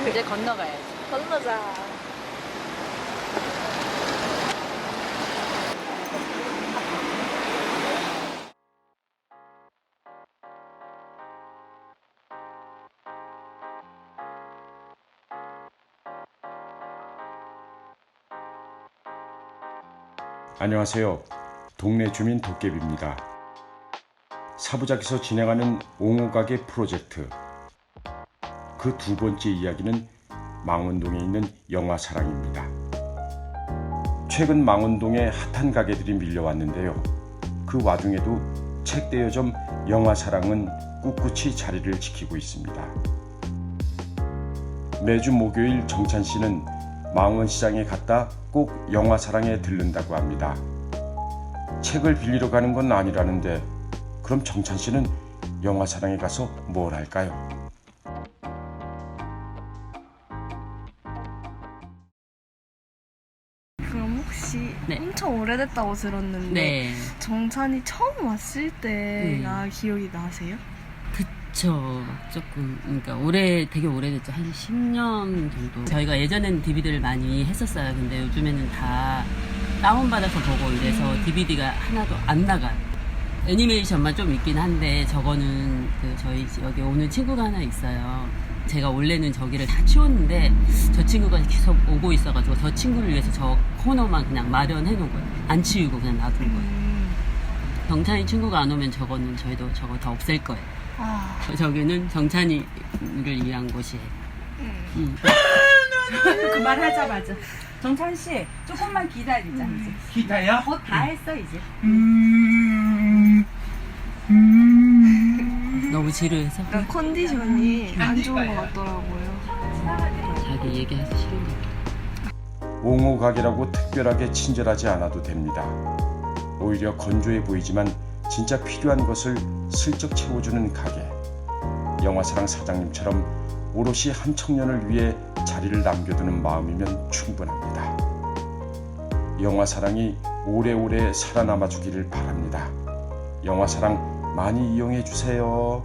이제 건너가야지. 건너자. 안녕하세요. 동네 주민 도깨비입니다. 사부작에서 진행하는 옹호가게 프로젝트. 그 두 번째 이야기는 망원동에 있는 영화사랑입니다. 최근 망원동에 핫한 가게들이 밀려왔는데요. 그 와중에도 책 대여점 영화사랑은 꿋꿋이 자리를 지키고 있습니다. 매주 목요일 정찬 씨는 망원시장에 갔다 꼭 영화사랑에 들른다고 합니다. 책을 빌리러 가는 건 아니라는데 그럼 정찬 씨는 영화사랑에 가서 뭘 할까요? 그럼 혹시 네. 엄청 오래됐다고 들었는데 네. 정찬이 처음 왔을 때가 기억이 나세요? 그쵸. 조금, 그러니까 올해, 되게 오래됐죠. 한 10년 정도. 저희가 예전에는 DVD를 많이 했었어요. 근데 요즘에는 다 다운받아서 보고 이래서 DVD가 하나도 안 나가요. 애니메이션만 좀 있긴 한데 저거는 그 저희 여기 오는 친구가 하나 있어요. 제가 원래는 저기를 다 치웠는데 저 친구가 계속 오고 있어가지고 저 친구를 위해서 저 코너만 그냥 마련해 놓은 거예요. 안 치우고 그냥 놔둔 거예요. 음. 정찬이 친구가 안 오면 저거는 저희도 저거 다 없앨 거예요. 아, 저기는 정찬이를 위한 곳이에요. 음. 그말 하자마자 정찬 씨 조금만 기다리자 이제 기다려? 곧다 했어 이제 너무 지루해서 약간 컨디션이 안 좋은 것 같더라고요. 자기 얘기하기 싫은 거. 옹호 가게라고 특별하게 친절하지 않아도 됩니다. 오히려 건조해 보이지만 진짜 필요한 것을 슬쩍 채워주는 가게. 영화사랑 사장님처럼 오롯이 한 청년을 위해 자리를 남겨두는 마음이면 충분합니다. 영화사랑이 오래오래 살아남아 주기를 바랍니다. 영화사랑 많이 이용해 주세요.